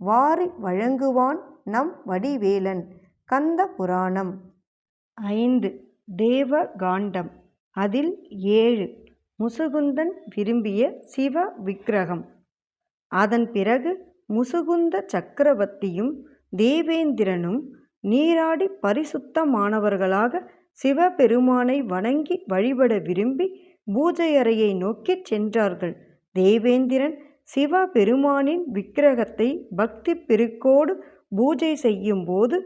வாரி வழங்குவான் நம் வடிவேலன். கந்த புராணம். ஐந்து. தேவ காண்டம் அதில் ஏழு. முசுகுந்தன் விரும்பிய சிவ விக்கிரகம். அதன் பிறகு முசுகுந்த சக்கரவர்த்தியும் தேவேந்திரனும் நீராடி பரிசுத்தமானவர்களாக சிவபெருமானை வணங்கி வழிபட விரும்பி பூஜை அறையை நோக்கிச் சென்றார்கள். தேவேந்திரன் சிவபெருமானின் விக்கிரகத்தை பக்தி பெருக்கோடு பூஜை செய்யும்போது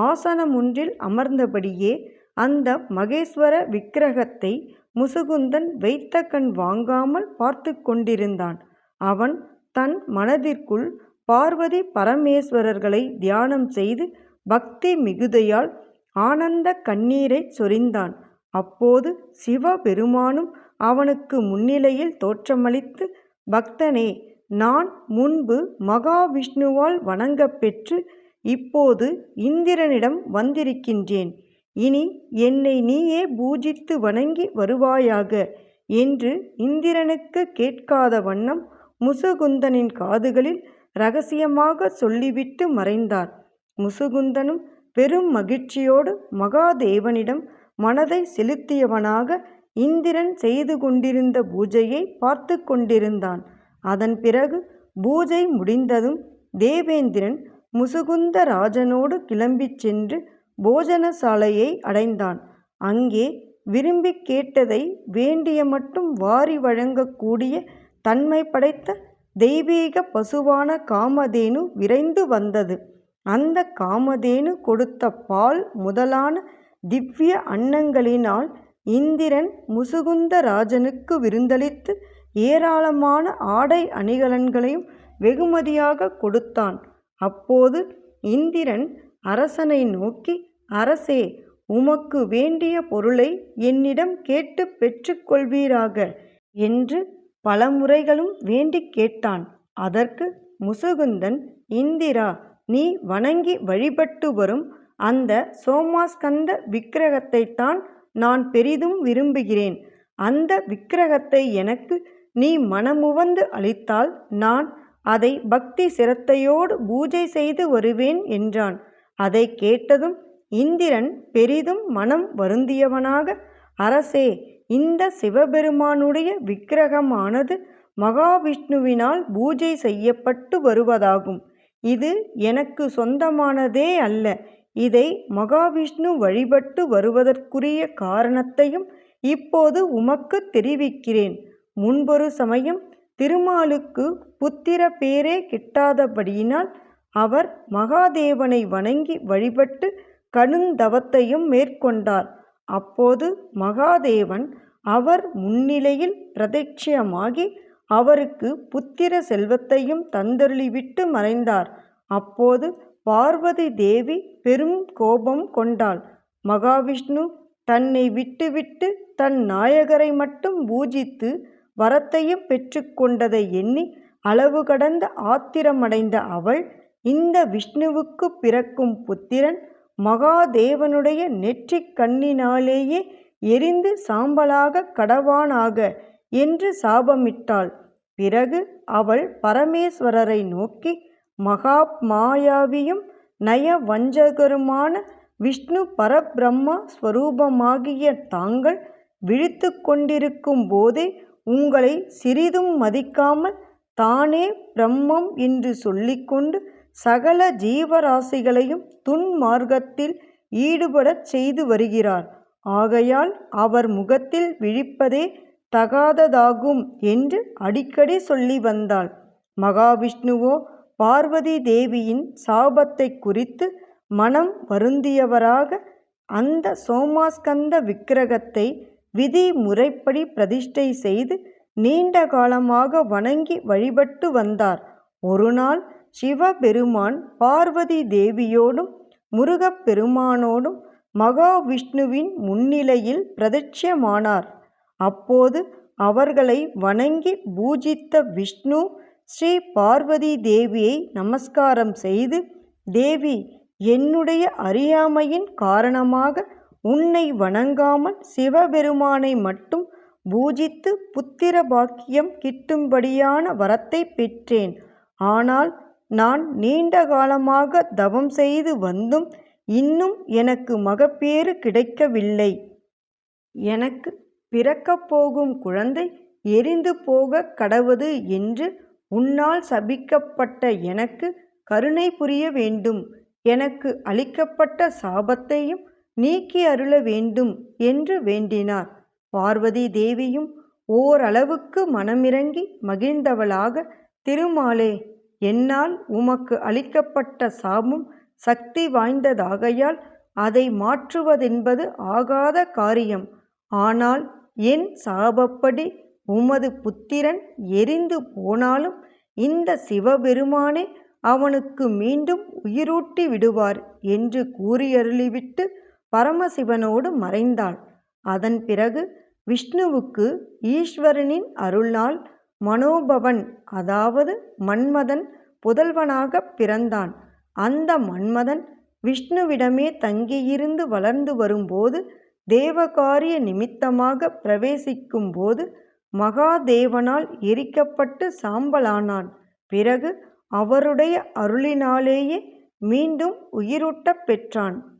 ஆசனமொன்றில் அமர்ந்தபடியே அந்த மகேஸ்வர விக்கிரகத்தை முசுகுந்தன் வைத்த கண் வாங்காமல் பார்த்து கொண்டிருந்தான். அவன் தன் மனதிற்குள் பார்வதி பரமேஸ்வரர்களை தியானம் செய்து பக்தி மிகுதையால் ஆனந்த கண்ணீரை சொரிந்தான். அப்போது சிவபெருமானும் அவனுக்கு முன்னிலையில் தோற்றமளித்து பக்தனே நான் முன்பு மகாவிஷ்ணுவால் வணங்கப்பெற்று இப்போது இந்திரனிடம் வந்திருக்கின்றேன். இனி என்னை நீயே பூஜித்து வணங்கி வருவாயாக என்று இந்திரனுக்கு கேட்காத வண்ணம் முசுகுந்தனின் காதுகளில் ரகசியமாக சொல்லிவிட்டு மறைந்தார். முசுகுந்தனும் பெரும் மகிழ்ச்சியோடு மகாதேவனிடம் மனதை செலுத்தியவனாக இந்திரன் செய்து கொண்டிருந்த பூஜையை பார்த்து கொண்டிருந்தான். அதன் பிறகு பூஜை முடிந்ததும் தேவேந்திரன் முசுகுந்த ராஜனோடு கிளம்பிச் சென்று போஜனசாலையை அடைந்தான். அங்கே விரும்பி கேட்டதை வேண்டிய மட்டும் வாரி வழங்கக்கூடிய தன்மை படைத்த தெய்வீக பசுவான காமதேனு விரைந்து வந்தது. அந்த காமதேனு கொடுத்த பால் முதலான திவ்ய அன்னங்களினால் இந்திரன் முசுகுந்த ராஜனுக்கு விருந்தளித்து ஏராளமான ஆடை அணிகலன்களையும் வெகுமதியாக கொடுத்தான். அப்போது இந்திரன் அரசனை நோக்கி அரசே உமக்கு வேண்டிய பொருளை என்னிடம் கேட்டு பெற்றுக்கொள்வீராக என்று பல முறைகளும் வேண்டிக் கேட்டான். அதற்கு முசுகுந்தன் இந்திரா நீ வணங்கி வழிபட்டு வரும் அந்த சோமாஸ்கந்த விக்கிரகத்தைத்தான் நான் பெரிதும் விரும்புகிறேன். அந்த விக்கிரகத்தை எனக்கு நீ மனமுவந்து அளித்தால் நான் அதை பக்தி சிரத்தையோடு பூஜை செய்து வருவேன் என்றான். அதை கேட்டதும் இந்திரன் பெரிதும் மனம் வருந்தியவனாக அரசே இந்த சிவபெருமானுடைய விக்கிரகமானது மகாவிஷ்ணுவினால் பூஜை செய்யப்பட்டு வருவதாகும். இது எனக்கு சொந்தமானதே அல்ல. இதை மகாவிஷ்ணு வழிபட்டு வருவதற்குரிய காரணத்தையும் இப்போது உமக்கு தெரிவிக்கிறேன். முன்பொரு சமயம் திருமாலுக்கு புத்திர பேரே கிட்டாதபடியினால் அவர் மகாதேவனை வணங்கி வழிபட்டு கடுந்தவத்தையும் மேற்கொண்டார். அப்போது மகாதேவன் அவர் முன்னிலையில் பிரதட்சியமாகி அவருக்கு புத்திர செல்வத்தையும் தந்தருளிவிட்டு மறைந்தார். அப்போது பார்வதி தேவி பெரும் கோபம் கொண்டாள். மகாவிஷ்ணு தன்னை விட்டுவிட்டு தன் நாயகரை மட்டும் பூஜித்து வரத்தையும் பெற்றுக்கொண்டதை எண்ணி அளவு கடந்த ஆத்திரமடைந்த அவள் இந்த விஷ்ணுவுக்கு பிறக்கும் புத்திரன் மகாதேவனுடைய நெற்றிக் கண்ணினாலேயே எரிந்து சாம்பலாக கடவானாக என்று சாபமிட்டாள். பிறகு அவள் பரமேஸ்வரரை நோக்கி மகா மாயாவியும் நய வஞ்சகருமான விஷ்ணு பரபிரம்மா ஸ்வரூபமாகிய தாங்கள் விழித்து கொண்டிருக்கும் போதே உங்களை சிறிதும் மதிக்காமல் தானே பிரம்மம் என்று சொல்லிக்கொண்டு சகல ஜீவராசிகளையும் துன்மார்க்கத்தில் ஈடுபடச் செய்து வருகிறார். ஆகையால் அவர் முகத்தில் விழிப்பதே தகாததாகும் என்று அடிக்கடி சொல்லி வந்தாள். மகாவிஷ்ணுவோ பார்வதி தேவியின் சாபத்தை குறித்து மனம் வருந்தியவராக அந்த சோமாஸ்கந்த விக்கிரகத்தை விதி முறைப்படி பிரதிஷ்டை செய்து நீண்ட காலமாக வணங்கி வழிபட்டு வந்தார். ஒருநாள் சிவபெருமான் பார்வதி தேவியோடும் முருகப்பெருமானோடும் மகாவிஷ்ணுவின் முன்னிலையில் பிரதட்சியமானார். அப்போது அவர்களை வணங்கி பூஜித்த விஷ்ணு ஸ்ரீ பார்வதி தேவியை நமஸ்காரம் செய்து தேவி என்னுடைய அறியாமையின் காரணமாக உன்னை வணங்காமல் சிவபெருமானை மட்டும் பூஜித்து புத்திர பாக்கியம் கிட்டும்படியான வரத்தை பெற்றேன். ஆனால் நான் நீண்ட காலமாக தவம் செய்து வந்தும் இன்னும் எனக்கு மகப்பேறு கிடைக்கவில்லை. எனக்கு பிறக்கப் போகும் குழந்தை எரிந்து போக கடவது என்று உன்னால் சபிக்கப்பட்ட எனக்கு கருணை புரிய வேண்டும். எனக்கு அளிக்கப்பட்ட சாபத்தையும் நீக்கி அருள வேண்டும் என்று வேண்டினார். பார்வதி தேவியும் ஓரளவுக்கு மனமிறங்கி மகிழ்ந்தவளாக திருமாலே என்னால் உமக்கு அளிக்கப்பட்ட சாபம் சக்தி வாய்ந்ததாகையால் அதை மாற்றுவதென்பது ஆகாத காரியம். ஆனால் என் சாபப்படி உமது புத்திரன் எரிந்து போனாலும் இந்த சிவபெருமானே அவனுக்கு மீண்டும் உயிரூட்டி விடுவார் என்று கூறியருளிவிட்டு பரமசிவனோடு மறைந்தாள். அதன் பிறகு விஷ்ணுவுக்கு ஈஸ்வரனின் அருளால் மனோபவன் அதாவது மன்மதன் புதல்வனாக பிறந்தான். அந்த மன்மதன் விஷ்ணுவிடமே தங்கியிருந்து வளர்ந்து வரும்போது தேவகாரிய நிமித்தமாக பிரவேசிக்கும்போது மகாதேவனால் எரிக்கப்பட்டு சாம்பலானான். பிறகு அவருடைய அருளினாலேயே மீண்டும் உயிரூட்டப் பெற்றான்.